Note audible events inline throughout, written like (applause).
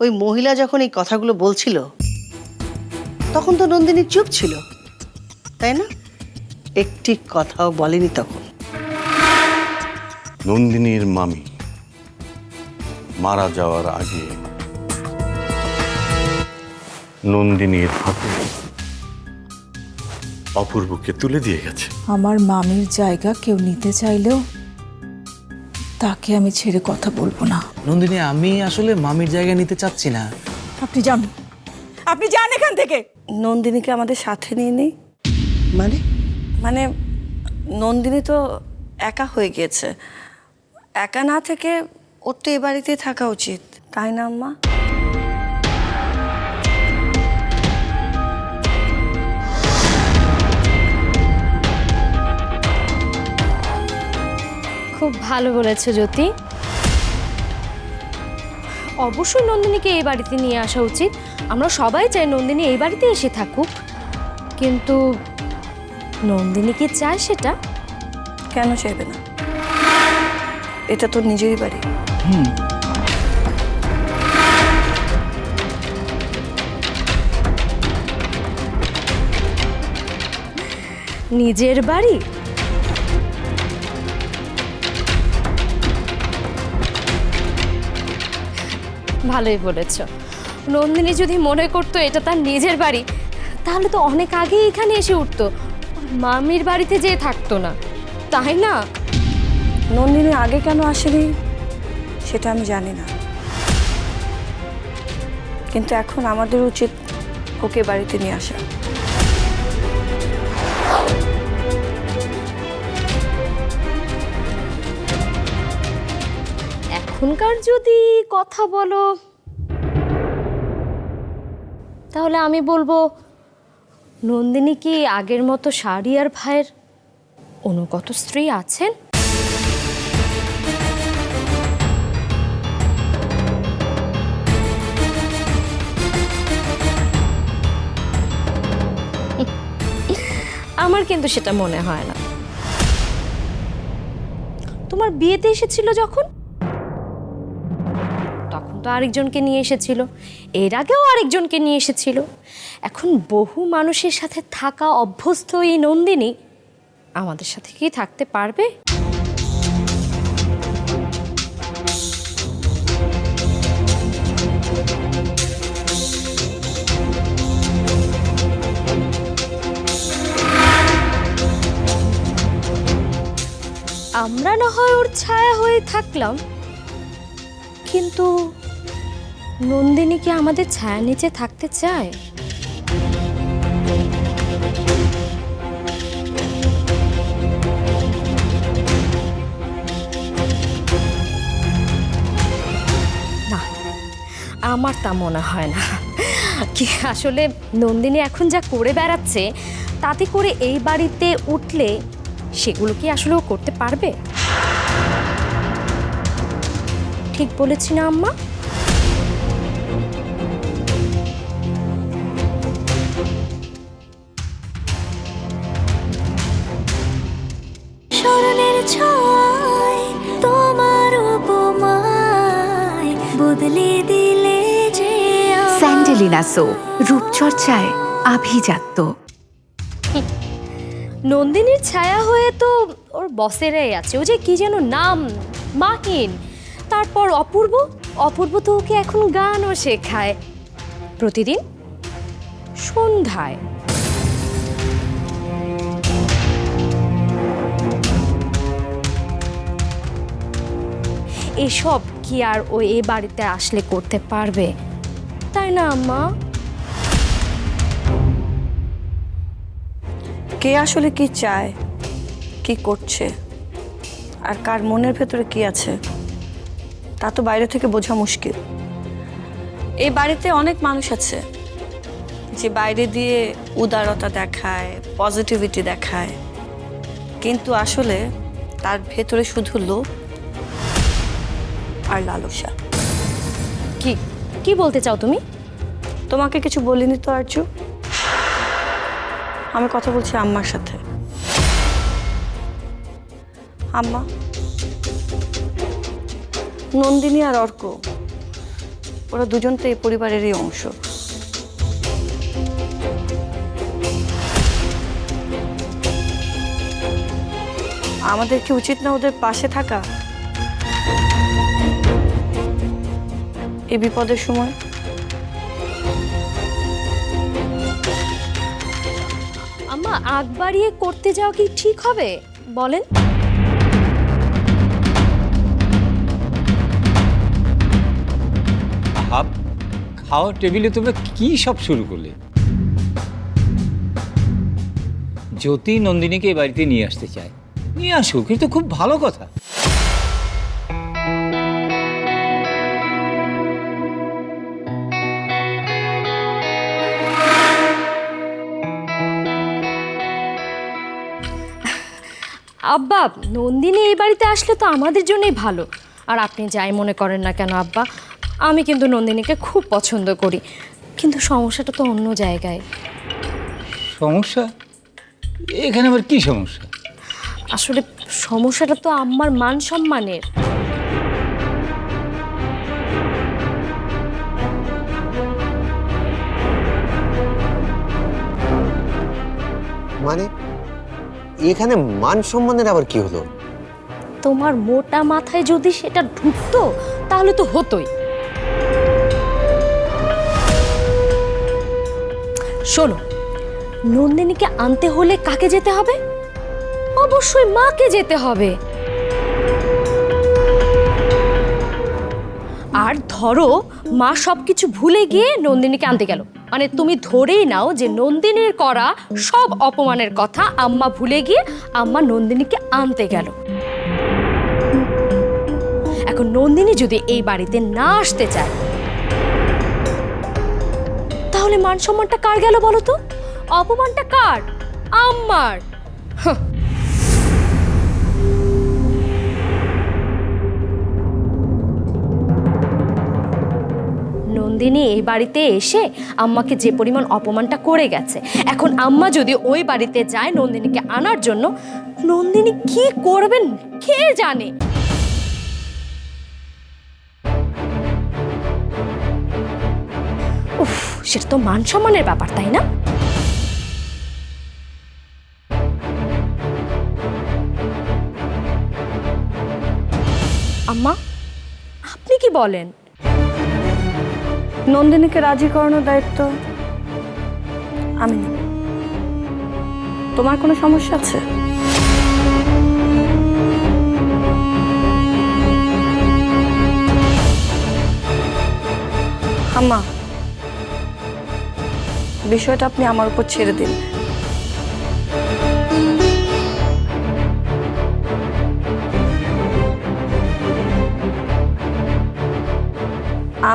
ওই মহিলা যখন এই কথাগুলো বলছিল তখন তো নন্দিনী চুপ ছিল তাই না? একটি কথাও বলেনি তখন। নন্দিনীর মামি মারা যাওয়ার আগে নন্দিনীর হাতে অপূর্বকে তুলে দিয়ে গেছে। আমার মামির জায়গা কেউ নিতে চাইলেও তাকে আমি ছেড়ে কথা বলব না। নন্দিনী আমি আসলে মামির জায়গা নিতে চাচ্ছি না। আপনি যান। আপনি যান এখান থেকে। নন্দিনীকে আমাদের সাথে নিয়ে নেই। মানে? মানে নন্দিনী তো একা হয়ে গিয়েছে। একা না থেকে ওর তো এ বাড়িতে থাকা উচিত। তাই না আম্মা? খুব ভালো বলেছ জ্যোতি। অবশ্যই নন্দিনীকে এই বাড়িতে নিয়ে আসা উচিত। আমরা সবাই চাই নন্দিনী এই বাড়িতে এসে থাকুক। কিন্তু নন্দিনী কি চায় সেটা? কেন চাইবে না? এটা তোর নিজেরই বাড়ি। নিজের বাড়ি? ভালোই বলেছ। নন্দিনী যদি মনে করতো এটা তার নিজের বাড়ি, তাহলে তো অনেক আগেই এখানে এসে উঠতো। মামির বাড়িতে যেয়ে থাকতো না। তাই না? নন্দিনী আগে কেন আসেনি, সেটা আমি জানি না। কিন্তু এখন আমাদের উচিত ওকে বাড়িতে নিয়ে আসা। এখনকার যদি কথা বলো, তাহলে আমি বলব, নন্দিনী কি আগের মতো শাড়ি আর ভাইয়ের অনুগত স্ত্রী আছেন? আমার কিন্তু সেটা মনে হয় না। তোমার বিয়েতে এসেছিল যখন? তো আরেকজনকে নিয়ে এসেছিল। এর আগেও আরেকজনকে নিয়ে এসেছিল। এখন বহু মানুষের সাথে থাকা অভ্যস্ত এই নন্দিনী আমাদের সাথে কি থাকতে পারবে? আমরা না হয় ওর ছায়া হয়ে থাকলাম। কিন্তু নন্দিনী কি আমাদের ছায়া নিচে থাকতে চায়? না, আমার তা মনে হয় না। কি আসলে নন্দিনী এখন যা করে বেড়াচ্ছে, তাতে করে এই বাড়িতে উঠলে সেগুলো কি আসলে ও করতে পারবে? ঠিক বলেছি না, আম্মা? সো রূপচর্চায় আভিজাত্য। নন্দিনীর ছায়া হয়ে তো ওর বসেরাই আছে। ও যে কি যেন নাম, মাহিন। তারপর অপূর্ব অপূর্ব তো ওকে এখন গানও শেখায়। প্রতিদিন সন্ধ্যায়। এসব কি আর ও এ বাড়িতে আসলে করতে পারবে? তাই না, আম্মা? কে আসলে কি চায়, কি করছে, আর কার মনের ভেতরে কি আছে, তা তো বাইরে থেকে বোঝা মুশকিল। এই বাড়িতে অনেক মানুষ আছে, যে বাইরে দিয়ে উদারতা দেখায় পজিটিভিটি দেখায়, কিন্তু আসলে তার ভেতরে শুধু লোভ আর লালসা। কি বলতে চাও তুমি? তোমাকে কিছু বলিনি তো, আরজু? আমি কথা বলছি আম্মার সাথে। আম্মা? নন্দিনী আর অর্ক, ওরা দুজন তো এই পরিবারেরই অংশ। আমাদের কি উচিত না ওদের পাশে থাকা? এই বিপদের সময়? আম্মা আগ বাড়িয়ে করতে যাওয়া কি ঠিক হবে? বলেন। খাওয়ার টেবিলে তোমরা কি সব শুরু করলে? জ্যোতি নন্দিনীকে এই বাড়িতে নিয়ে আসতে চায়। নিয়ে আসুক কিন্তু খুব ভালো কথা। আব্বা নন্দিনী এই বাড়িতে আসলে তো আমাদের জন্যই ভালো। আর আপনি যাই মনে করেন না কেন আব্বা আমি কিন্তু নন্দিনীকে খুব পছন্দ করি। কিন্তু সমস্যাটা তো অন্য জায়গায়। সমস্যা? এখানে আবার কি সমস্যা? আসলে সমস্যাটা তো আমার মান সম্মানের। মানে? এখানে মান সম্মানের আবার কি হলো? তোমার মোটা মাথায় যদি সেটা ঢুকতো, তাহলে তো হতোই। শোনো, নন্দিনীকে আনতে হলে কাকে যেতে হবে? অবশ্যই মাকে যেতে হবে। আর ধরো, মা সবকিছু ভুলে গিয়ে নন্দিনীকে আনতে গেল। মানে তুমি ধরেই নাও যে নন্দিনীর করা সব অপমানের কথা আম্মা ভুলে গিয়ে আম্মা নন্দিনীকে আনতে গেল। এখন নন্দিনী যদি এই বাড়িতে না আসতে চায়, তাহলে মান সম্মানটা কার গেল বলো তো? অপমানটা কার? আম্মার। হাহ। নন্দিনী এই বাড়িতে এসে আম্মাকে যে পরিমাণ অপমানটা করে গেছে। এখন আম্মা যদি ওই বাড়িতে যায় নন্দিনীকে আনার জন্য, নন্দিনী কি করবেন কে জানে? উফ, সেটা তো মান সম্মানের ব্যাপার, তাই না? আম্মা, আপনি কি বলেন? নন্দিনীকে রাজি করানোর দায়িত্ব আমি তোমার কোনো সমস্যা আছে? আম্মা, বিষয়টা আপনি আমার উপর ছেড়ে দিন।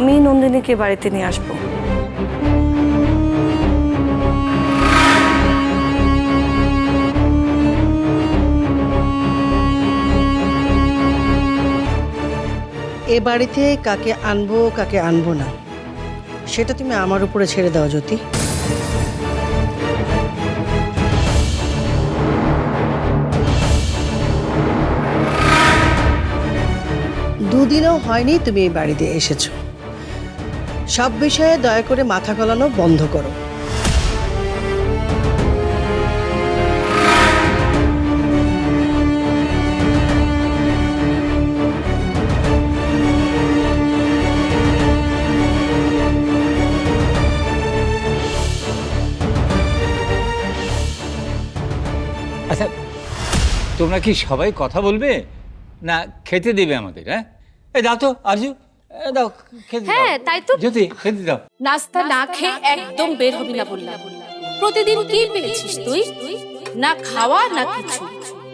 আমি নন্দিনীকে বাড়িতে নিয়ে আসব। এ বাড়িতে কাকে আনব কাকে আনব না, সেটা তুমি আমার উপরে ছেড়ে দাও, জ্যোতি। দুদিনও হয়নি তুমি এই বাড়িতে এসেছ। সব বিষয়ে দয়া করে মাথা গলানো বন্ধ করো। আচ্ছা তোমরা কি সবাই কথা বলবে? না, খেতে দেবে আমাদের হ্যাঁ? এই দাও তো দাও খেতে হ্যাঁ, তাই তো। জ্যোতি খেতে দাও। নাস্তা না খেয়ে একদম বের হবি না বললাম। প্রতিদিন কি পেয়েছিস তুই? না খাওয়া না কিছু।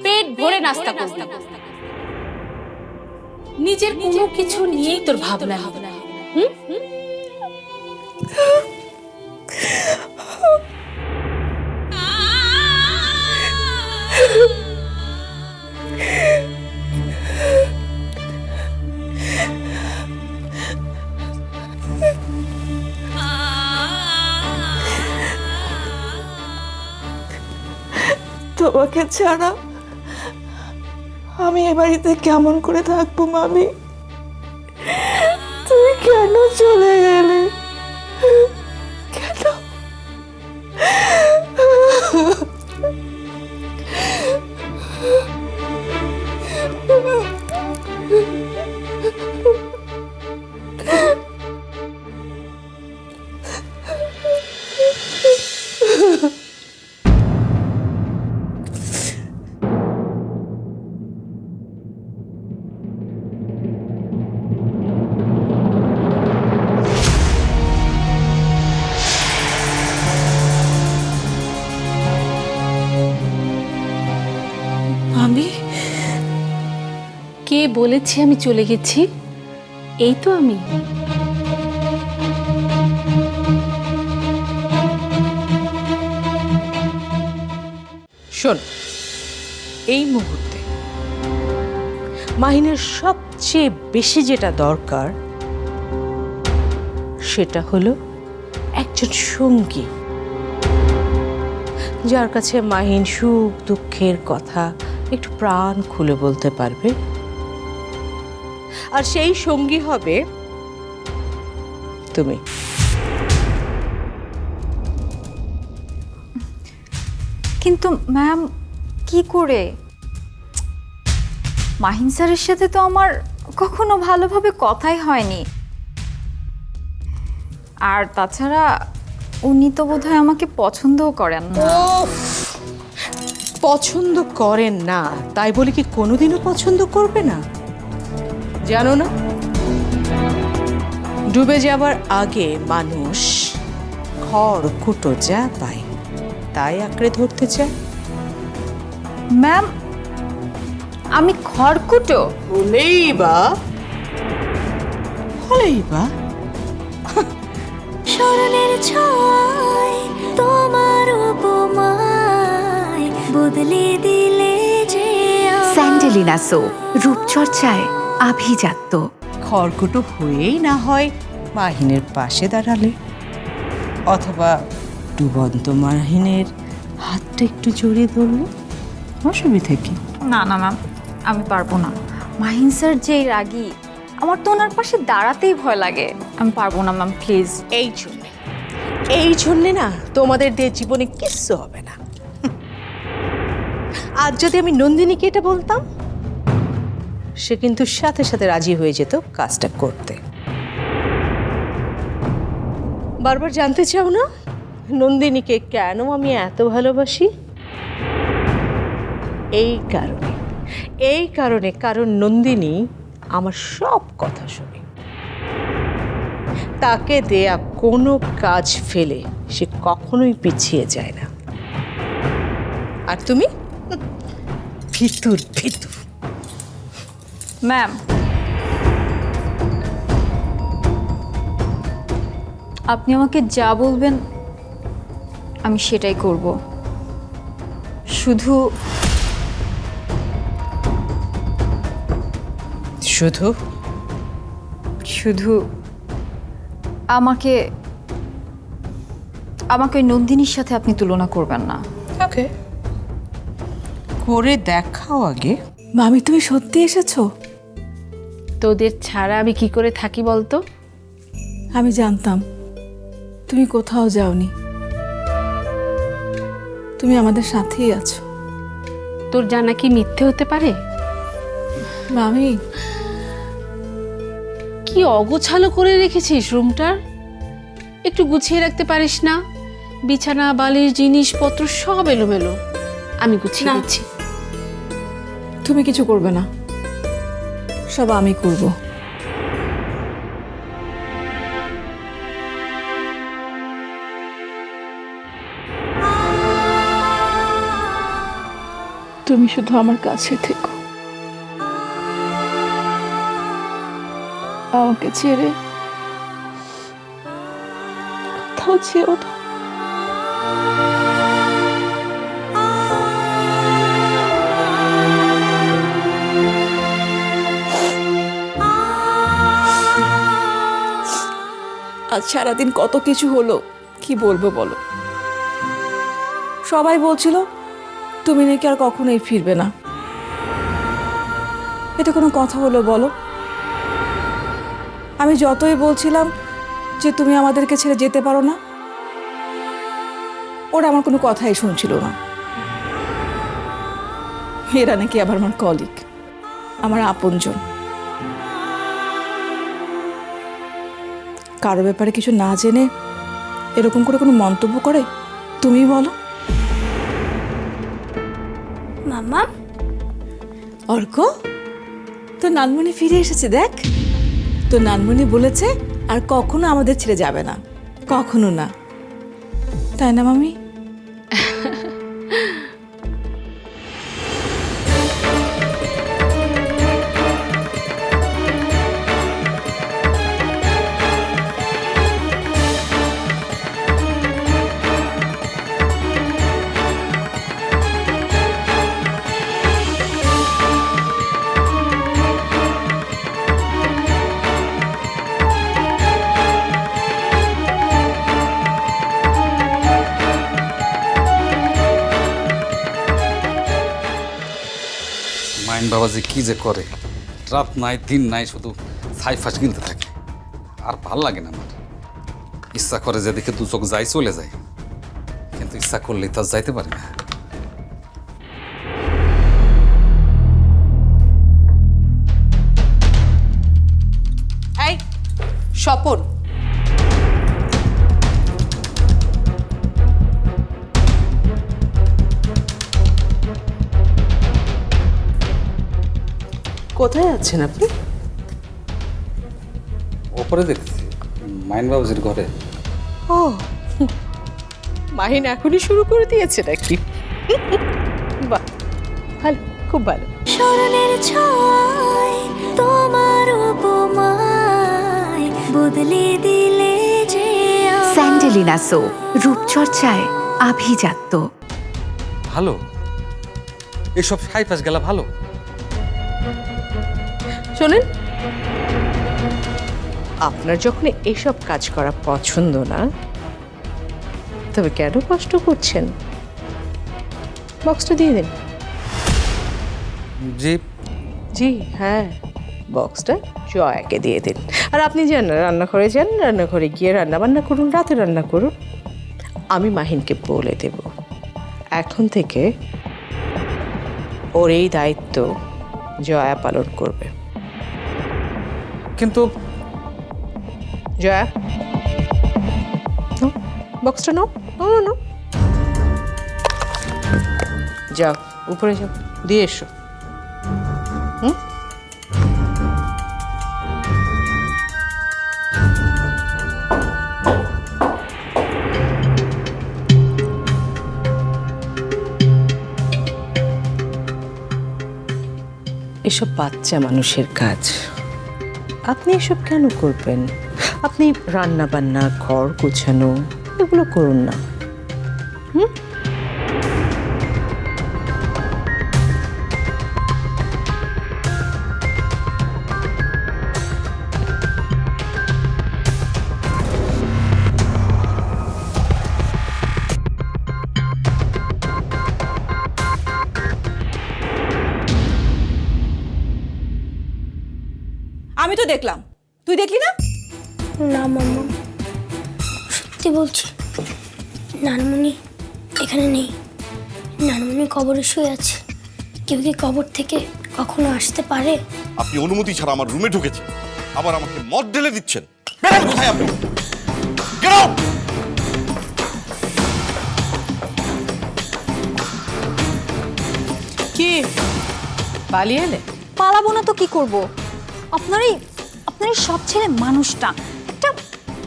পেট ভরে নাস্তা করবি। নিজের কোনো কিছু নিয়েই তোর ভাবনা হবে না হুম? (laughs) (laughs) (laughs) তোমাকে ছাড়া আমি এ বাড়িতে কেমন করে থাকব মামি? তুমি কেন চলে গেলে? বলেছে আমি চলে গেছি। এই তো আমি। শোন, এই মুহূর্তে মাহিনের সবচেয়ে বেশি যেটা দরকার, সেটা হলো একজন সঙ্গী। যার কাছে মাহিন সুখ দুঃখের কথা একটু প্রাণ খুলে বলতে পারবে। আর সেই সঙ্গী হবে তুমি। কিন্তু ম্যাম কি করে? মাহিন স্যারের সাথে তো আমার কখনো ভালোভাবে কথাই হয়নি। আর তাছাড়া উনি তো বোধহয় আমাকে পছন্দও করেন না। পছন্দ করেন না তাই বলে কি কোনোদিনও পছন্দ করবে না? জানো না? ডুবে যাবার আগে মানুষ খড় কুটো যা পায় তাই আঁকড়ে ধরতে চায়। ম্যাম আমি খড়কুটো হলেই বা। হলেই বা। স্মরণের ছয় তোমার উপমায় বদলে দিলে যে স্যান্ডেলিনা সো রূপচর্চায়। আভিজাত্য। খড়কুটো হয়েই না হয় মাহিনের পাশে দাঁড়ালে। অথবা ডুবন্ত মাহিনের হাতটা একটু জড়িয়ে ধরলে? অসুবিধে কি? না না ম্যাম আমি পারব না। মাহিন স্যার যেই রাগী আমার তো ওনার পাশে দাঁড়াতেই ভয় লাগে। আমি পারব না ম্যাম প্লিজ এই জন্যে এই জন্যে না তোমাদের দিয়ে জীবনে কিচ্ছু হবে না। আজ যদি আমি নন্দিনীকে এটা বলতাম সে কিন্তু সাথে সাথে রাজি হয়ে যেত কাজটা করতে। বারবার জানতে চাও না? নন্দিনীকে কেন আমি এত ভালোবাসি? এই কারণে এই কারণে কারণ নন্দিনী আমার সব কথা শোনে। তাকে দেয়া কোনো কাজ ফেলে সে কখনোই পিছিয়ে যায় না। আর তুমি? ভিতুর ভিতু ম্যাম আপনি আমাকে যা বলবেন আমি সেটাই করব। শুধু শুধু? শুধু আমাকে আমাকে ওই নন্দিনীর সাথে আপনি তুলনা করবেন না। ওকে। করে দেখাও আগে। মামি তুমি সত্যি এসেছ? তোদের ছাড়া আমি কি করে থাকি বলতো? আমি জানতাম। তুমি কোথাও যাওনি। তুমি আমাদের সাথেই আছো। তোর জানা কি মিথ্যে হতে পারে? মামি। কি অগোছালো করে রেখেছিস রুমটার? একটু গুছিয়ে রাখতে পারিস না? বিছানা বালির জিনিসপত্র সব এলোমেলো। আমি গুছিয়ে দিচ্ছি। তুমি কিছু করবে না। সব আমি করব। তুমি শুধু আমার কাছে থেকো। আমাকে ছেড়ে কোথাও না। আজ সারাদিন কত কিছু হলো, কি বলব বলো। সবাই বলছিল, তুমি নাকি আর কখনোই ফিরবে না। এটা কোনো কথা হলো বলো। আমি যতই বলছিলাম যে তুমি আমাদেরকে ছেড়ে যেতে পারো না, ওরা আমার কোনো কথাই শুনছিল না। এরা নাকি আবার আমার কলিগ, আমার আপনজন। কারও ব্যাপারে কিছু না জেনে এরকম করে কোনো মন্তব্য করে? তুমি বলো। মাম্মা? অর্ক তো নানমণি ফিরে এসেছে দেখ। তো নানমণি বলেছে আর কখনো আমাদের ছেড়ে যাবে না। কখনো না। তাই না মামি? যে কি যে করে? রাত নাই, দিন নাই, শুধু ছাই ফাঁস কিনতে থাকে। আর ভালো লাগে না আমার। ইচ্ছা করে যেদিকে দু চোখ যাই, চলে যায় কিন্তু ইচ্ছা করলেই তো যাইতে পারি না। স্বপন। কোথায় আছেন আপনি? ওপরে দেখছি মাইন বাবুজির ঘরে। ও মাহিন এখনই শুরু করে দিয়েছে নাকি? বাহ ভালো খুব ভালো। স্মরণের ছয় তোমার উপমায় বদলে দিলে যে। স্যান্ডেলিনা সো রূপচর্চায় আভিজাত্য। ভালো? এসব ছাই ফাঁস গেলা ভালো? শোনেন। আপনার যখন এসব কাজ করা পছন্দ না তবে কেন কষ্ট করছেন? বক্সটা দিয়ে দিন। যে জি হ্যাঁ। বক্সটা জয়াকে দিয়ে দিন। আর আপনি যান রান্নাঘরে যান রান্নাঘরে গিয়ে রান্না বান্না করুন রাতে রান্না করুন। আমি মাহিনকে বলে দেব এখন থেকে ওর এই দায়িত্ব জয়া পালন করবে। কিন্তু জয়া? বক্সটা নাও। নাও নাও, নাও যাও উপরে যাও দিয়ে এসো। হুম? এসব বাচ্চা মানুষের কাজ। আপনি এসব কেন করবেন? আপনি রান্না বান্না ঘর গোছানো এগুলো করুন না। আমি দেখলাম। তুই দেখলি না? না মামা সত্যি বলছি নানমণি এখানে নেই। নানমণি কবরে শুয়ে আছে। কেউ কি কবর থেকে কখনো আসতে পারে? আপনি অনুমতি ছাড়া আমার রুমে ঢুকেছেন। আবার আমাকে মদ ঢেলে দিচ্ছেন। বেরোন কোথায় আপনি? Out! কি? পালিয়ে এলে? পালাবো না তো কি করব? আপনারই আপনারই সব ছেলে মানুষটা। একটা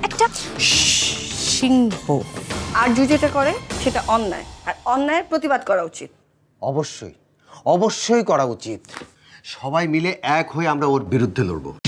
একটা সিংহ। আর যে যেটা করে সেটা অন্যায়। আর অন্যায়ের প্রতিবাদ করা উচিত। অবশ্যই। অবশ্যই করা উচিত। সবাই মিলে এক হয়ে আমরা ওর বিরুদ্ধে লড়বো।